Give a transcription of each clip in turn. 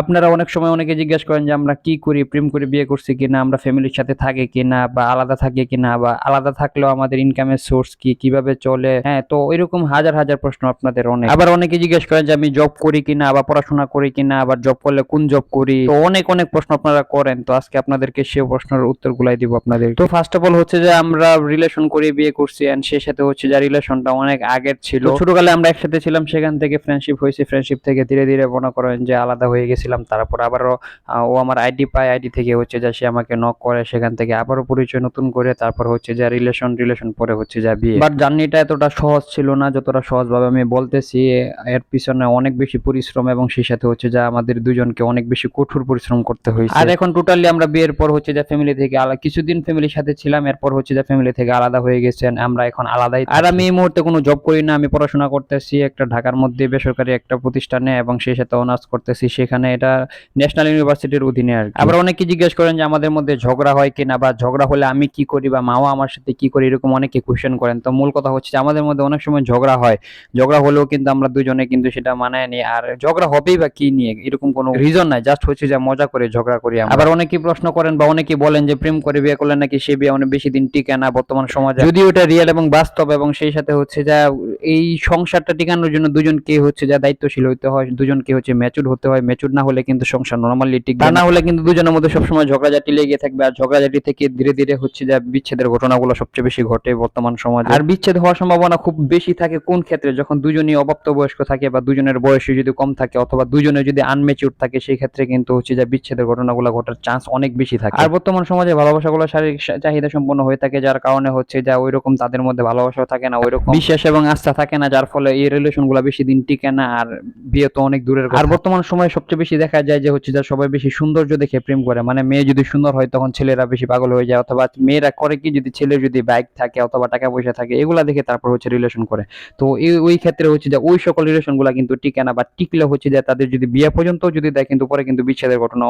আপনারা অনেক সময় অনেকে জিজ্ঞেস করেন যে আমরা কি করি, প্রেম করে বিয়ে করছি কিনা, আমরা ফ্যামিলির সাথে থাকি কিনা, বা আলাদা থাকি কিনা, বা আলাদা থাকলেও আমাদের ইনকামের সোর্স কি, কীভাবে চলে? হ্যাঁ তো এরকম হাজার হাজার প্রশ্ন আপনাদের অনেক। আবার অনেকে জিজ্ঞেস করেন যে আমি জব করি কিনা আবার পড়াশোনা করি কিনা, আবার জব করলে কোন জব করি? তো অনেক অনেক প্রশ্ন আপনারা করেন। তো আজকে আপনাদেরকে সে প্রশ্নের উত্তর গুলাই দিব আপনাদের। তো ফার্স্ট অফ অল হচ্ছে যে আমরা রিলেশন করে বিয়ে করছি এন্ড সেই সাথে হচ্ছে যে রিলেশনটা অনেক আগের ছিল। ছোটকালে আমরা একসাথে ছিলাম, সেখান থেকে ফ্রেন্ডশিপ হয়েছে। ফ্রেন্ডশিপ থেকে ধীরে ধীরে মনে করেন যে আলাদা হয়ে গেছিলাম তারপর আবারও ও আমার আইডি পায় আইডি থেকে হচ্ছে যে সে আমাকে নক করে সেখান থেকে আবারও পরিচয় নতুন করে তারপর হচ্ছে যে রিলেশন রিলেশন পরে হচ্ছে যে বিয়ে। বাট জার্নিটা এতটা সহজ ছিল না যতটা সহজভাবে আমি বলতেছি এর পিছনে অনেক বেশি পরিশ্রম এবং সেই সাথে হচ্ছে যে আমাদের দুজনকে অনেক বেশি কঠোর পরিশ্রম করতে হয়েছে। আর এখন টোটালি আমরা বিয়ের পর হচ্ছে যে ফ্যামিলি থেকে আলাদা কিছুদিন ফ্যামিলির সাথে ছিলাম এরপর হচ্ছে যে ফ্যামিলি থেকে আলাদা হয়ে গেছেন আমরা এখন আলাদাই আর আমি এই মুহূর্তে কোনো জব করি না আমি পড়াশোনা করতেছি একটা ঢাকার মধ্যে বেসরকারি একটা প্রতিষ্ঠানে এবং সেই সাথে অনার্স করতেছি সেখানে এটা ন্যাশনাল ইউনিভার্সিটির অধীনে আর আবার অনেকে জিজ্ঞেস করেন যে আমাদের মধ্যে ঝগড়া হয় কিনা বা ঝগড়া হলে আমি কি করি বা মাও আমার সাথে কি করি এরকম অনেকে কোয়েশ্চেন করেন। তো মূল কথা হচ্ছে যে আমাদের মধ্যে অনেক সময় ঝগড়া হয়। ঝগড়া হলেও কিন্তু আমরা দুজনে কিন্তু সেটা মানায় নিই। আর ঝগড়া হবেই বা কি নিয়ে এরকম কোনো রিজন নাই। জাস্ট হচ্ছে যে মজা করে ঝগড়া করি আমরা। আবার অনেকেই প্রশ্ন করেন বা অনেকেই বলেন যে প্রেম করে বিয়ে করলে নাকি সে বিয়ে অনেক বেশি দিন টিকে না বর্তমান সমাজে। যদি ওটা রিয়েল এবং বাস্তব এবং সেই সাথে হচ্ছে যে এই সংসারটা টিকানোর জন্য দুজনকে হচ্ছে যে দায়িত্বশীল হইতে হয় দুজনকে হচ্ছে ম্যাচুর হতে হয়। ম্যাচুর না হলে কিন্তু সংসার নর্মালি টিকবে তা না। হলে কিন্তু দুজনের মধ্যে সবসময় ঝগড়াঝাটি লেগে থাকবে। আর ঝগড়াঝাটি থেকে ধীরে ধীরে হচ্ছে যে বিচ্ছেদের ঘটনাগুলো সবচেয়ে বেশি ঘটে বর্তমান সমাজে। আর বিচ্ছেদ হওয়ার সম্ভাবনা খুব বেশি থাকে কোন ক্ষেত্রে? যখন দুজনই অপ্রাপ্ত বয়স্ক থাকে বা দুজনের বয়সী যদি কম থাকে অথবা দুজনে যদি আনমেচিউর থাকে সেই ক্ষেত্রে কিন্তু হচ্ছে যে বিচ্ছেদের ঘটনাগুলো ঘটার চান্স অনেক বেশি থাকে। আর বর্তমান সমাজে ভালোবাসাগুলো শারীরিক চাহিদা সম্পন্ন হয়ে থাকে যার কারণে হচ্ছে যে ওই রকম তাদের মধ্যে ভালোবাসাও থাকে না ওই রকম বিশ্বাস এবং আস্থা থাকে না যার ফলে এই রিলেশনগুলা বেশি দিন টিকে না আর বিয়ে তো অনেক দূরের আর বর্তমান সময়ে সবচেয়ে বেশি দেখা যায় যে হচ্ছে যে সবাই বেশি সৌন্দর্য দেখে প্রেম করে মানে মেয়ে যদি সুন্দর হয় তখন ছেলেরা বেশি পাগল হয়ে যায় অথবা মেয়েরা করে কি যদি ছেলে যদি বাইক থাকে অথবা টাকা পয়সা থাকে, এগুলা দেখে তারপর হচ্ছে রিলেশন করে। তো ওই ক্ষেত্রে হচ্ছে যে ওই সকল রিলেশনগুলা কিন্তু টিকে না বা টিকলে হচ্ছে যে তাদের যদি বিয়ে পর্যন্ত যদি দেয় কিন্তু পরে কিন্তু বিচ্ছেদের ঘটনা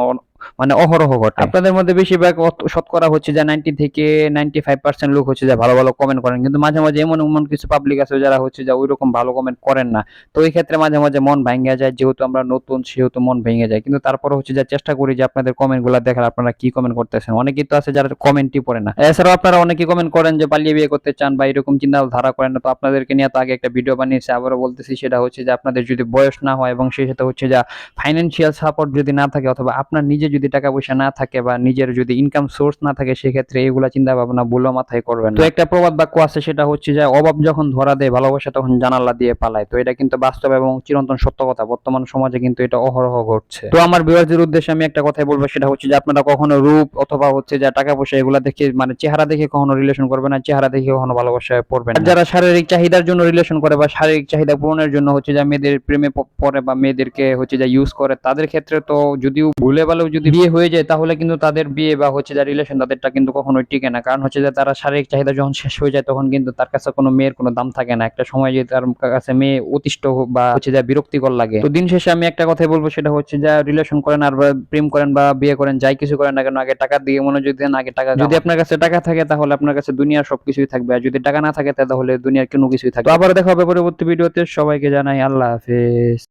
মানে অহরহ ঘটে। আপনাদের মধ্যে বেশিরভাগ শতকরা হচ্ছে যে নাইনটি থেকে নাইনটি ফাইভ পার্সেন্ট লোক হচ্ছে যে ভালো ভালো কমেন্ট করেন, কিন্তু মাঝে মাঝে এমন এমন কিছু পাবলিক আছে যারা হচ্ছে যে ওই রকম ভালো কমেন্ট করেন না। তো এই ক্ষেত্রে মাঝে মাঝে মন ভেঙে যায়, যেহেতু আমরা নতুন, সেহেতু মন ভেঙে যায়। কিন্তু তারপরে হচ্ছে যে চেষ্টা করি যে আপনাদের কমেন্টগুলা দেখার, আপনারা কি কমেন্ট করতেছেন? অনেকেই তো আছে যারা কমেন্টই পড়ে না। এছাড়াও আপনারা অনেকে কমেন্ট করেন যে, পালিয়ে বিয়ে করতে চান বা এরকম চিন্তা ধারা করেন না। তো আপনাদেরকে নিয়ে তো আগে একটা ভিডিও বানিয়েছি, আবারও বলতেছি, সেটা হচ্ছে যে আপনাদের যদি বয়স না হয় এবং সেই সাথে হচ্ছে যে ফাইন্যান্সিয়াল সাপোর্ট যদি না থাকে অথবা আপনার নিজে যদি টাকা পয়সা না থাকে বা নিজের যদি ইনকাম সোর্স না থাকে, সেক্ষেত্রে এগুলা চিন্তা ভাবনা ভুলো মাথায় করবেন তো একটা প্রবাদ বাক্য আছে, সেটা হচ্ছে যে, অভাব যখন ধরা দেয় ভালোবাসা তখন জানালা দিয়ে পালায়। তো এটা কিন্তু বাস্তব এবং চিরন্তন সত্য কথা। বর্তমান সমাজে কিন্তু এটা অহরহ ঘটছে তো আমার বিবাহের উদ্দেশ্যে আমি একটা কথাই বলব সেটা হচ্ছে যে আপনারা কখনো রূপ অথবা হচ্ছে যে টাকা পয়সা এগুলা দেখে মানে চেহারা দেখে কখনো রিলেশন করবেন না চেহারা দেখে কখনো ভালোবাসায় পড়বেন না। যারা শারীরিক চাহিদার জন্য রিলেশন করে বা শারীরিক চাহিদা পূরণের জন্য হচ্ছে যে মেয়েদের প্রেমে পড়ে বা মেয়েদেরকে হচ্ছে যে ইউজ করে তাদের ক্ষেত্রে তো যদিও ভুলে ভালো যদি বিয়ে হয়ে যায় তাহলে কিন্তু তাদের বিয়ে বা হচ্ছে যে রিলেশন তাদেরটা কিন্তু কখনোই টিকে না। কারণ হচ্ছে যে তারা শারীরিক চাহিদা যখন শেষ হয়ে যায় তখন কিন্তু তার কাছে কোনো মেয়ের কোনো দাম থাকে না। একটা সময় যে তার কাছে মেয়ে অতিষ্ঠ বা হচ্ছে যে বিরক্তিকর লাগে। তো দিন শেষে আমি একটা কথাই বলব সেটা হচ্ছে যে রিলেশন করেন আর প্রেম করেন বা বিয়ে করেন যাই কিছু করেন না কেন আগে টাকা দিয়ে মনোযোগ দেন আগে টাকা যদি আপনার কাছে টাকা থাকে তাহলে আপনার কাছে দুনিয়ার সবকিছুই থাকবে। আর যদি টাকা না থাকে তাহলে দুনিয়ার কোনো কিছুই থাকবে আবার দেখা হবে পরবর্তী ভিডিওতে। সবাইকে জানাই আল্লাহ হাফেজ।